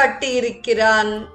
காட்டியிருக்கிறான்.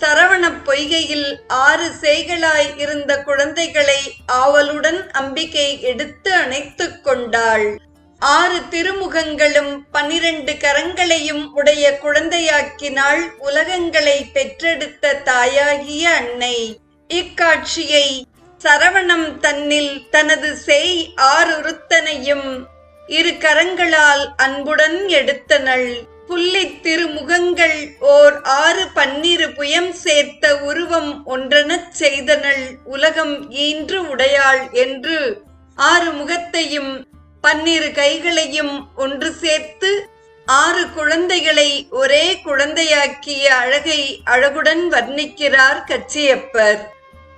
சரவணப் பொய்கையில் ஆறு சேய்களாய் இருந்த குழந்தைகளை ஆவலுடன் அம்பிகை எடுத்து அணைத்துக் கொண்டாள். ஆறு திருமுகங்களும் பன்னிரண்டு கரங்களையும் உடைய குழந்தையாக்கினாள் உலகங்களை பெற்றெடுத்த தாயாகிய அன்னை. இக்காட்சியை சரவணம் தன்னில் தனது செய் ஆறுருத்தனையும் இரு கரங்களால் அன்புடன் எடுத்தனள். புள்ளி திருமுகங்கள் ஓர் ஆறு பன்னிரு புயம் சேர்த்த உருவம் ஒன்றெனச் செய்தனள் உலகம் ஈன்று உடையாள் என்று. ஆறு முகத்தையும் பன்னிரு கைகளையும் ஒன்று சேர்த்து ஆறு குழந்தைகளை ஒரே குழந்தையாக்கிய அழகை அழகுடன் வர்ணிக்கிறார் கச்சியப்பர்.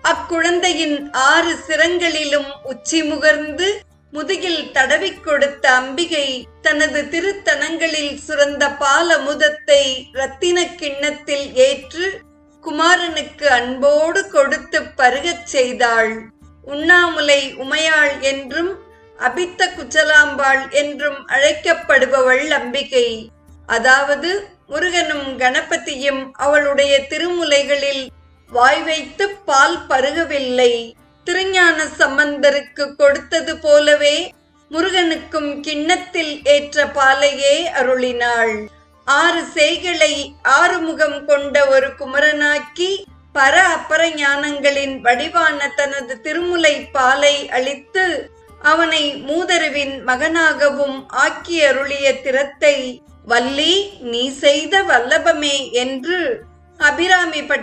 அக்குழந்தையின் ஆறு சிரங்களிலும் உச்சி முகர்ந்து முதுகில் தடவிக் கொடுத்த அம்பிகை தனது திருத்தனங்களில் சுரந்த பால் அமுதத்தை ரத்தின கிண்ணத்தில் ஏற்று குமாரனுக்கு அன்போடு கொடுத்து பருகச் செய்தாள். உண்ணாமுலை உமையாள் என்றும் அபித்த குச்சலாம்பாள் என்றும் அழைக்கப்படுபவள் அம்பிகை. அதாவது முருகனும் கணபதியும் அவளுடைய திருமுலைகளில் வாய் வைத்து பால் பருகவில்லை. திருஞான சம்பந்தருக்கு கொடுத்தது போலவே முருகனுக்கும் கிண்ணத்தில் ஏற்ற பாலையே அருளினாள். ஆறு செய்களை ஆறுமுகம் கொண்ட ஒரு குமரனாக்கி பர அப்பர ஞானங்களின் வடிவான தனது திருமுலை பாலை அளித்து அவனை மூதருவின் மகனாகவும் ஆக்கி அருளிய திறத்தை வள்ளி நீ செய்த வல்லபமே என்று அபிராமி